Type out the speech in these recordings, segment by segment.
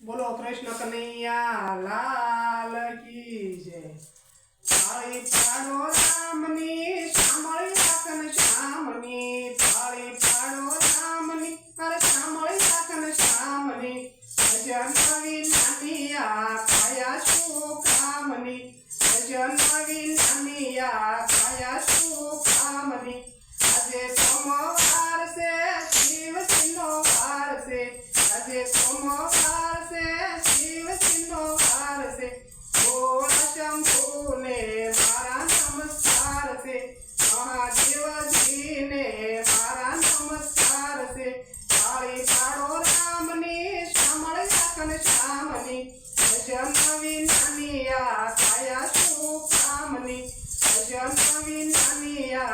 બોલો કૃષ્ણ કનૈયા લાલ કી જય તાળી પાડો રામની સાંભળી રાખન શ્યામની તાળી પાડો રામની અરે સાંભળી રાખન શ્યામની ભજન નવી નાનિયા કાયા શું કામની ભજન નવી નાનિયા કાયા શું કામની આજે સોમવાર છે શિવજીનો વાર છે આજે સોમવાર से शिव सिंधोकार से भोला शंभू ने मारा नमस्कार से महादेव जी ने मारा नमस्कार से ताली पाड़ो रामनी श्यामल याकन श्यामनी भजन नवीनिया काया सुकामनी भजन नवीनिया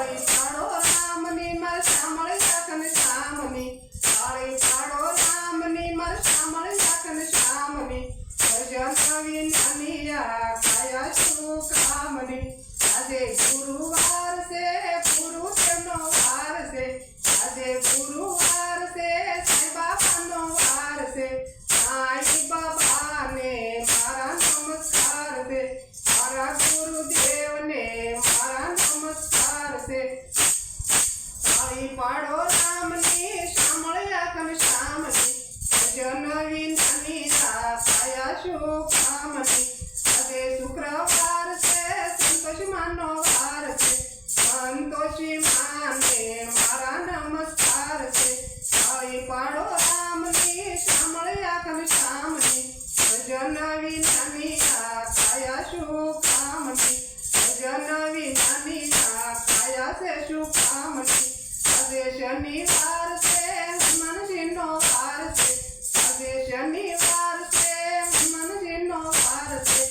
તાળી પાડો રામની માર સાંભળ રાખન શ્યામની તાળી પાડો રામની માર સાંભળ રાખન શ્યામની ભજન નવી નાનિયા કાયા શું કામની આજે ગુરુવાર છે, ગુરુ તેમનો વાર છે. આજે கனவின் அனிதா பயசோகா શનિવાર છે હનુમાનજીનો વાર છે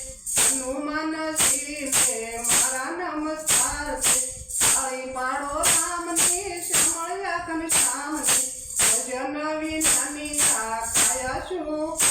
હનુમાનજીને મારા નમસ્કાર છે. તાળી પાડો રામની શ્યામળ્યા કન શ્યામની, ભજન વિનાની કાયા શું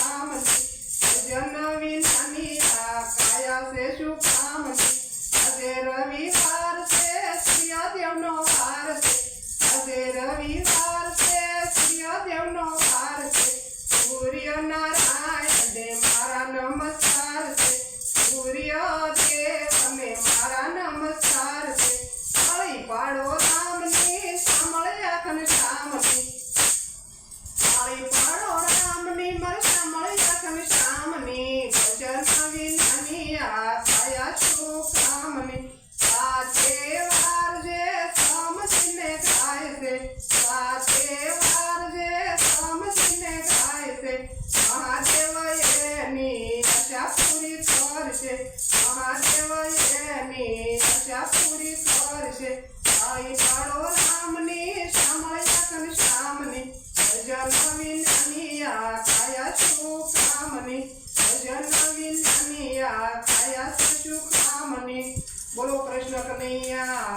સુખ આમને બોલો કૃષ્ણ કનૈયા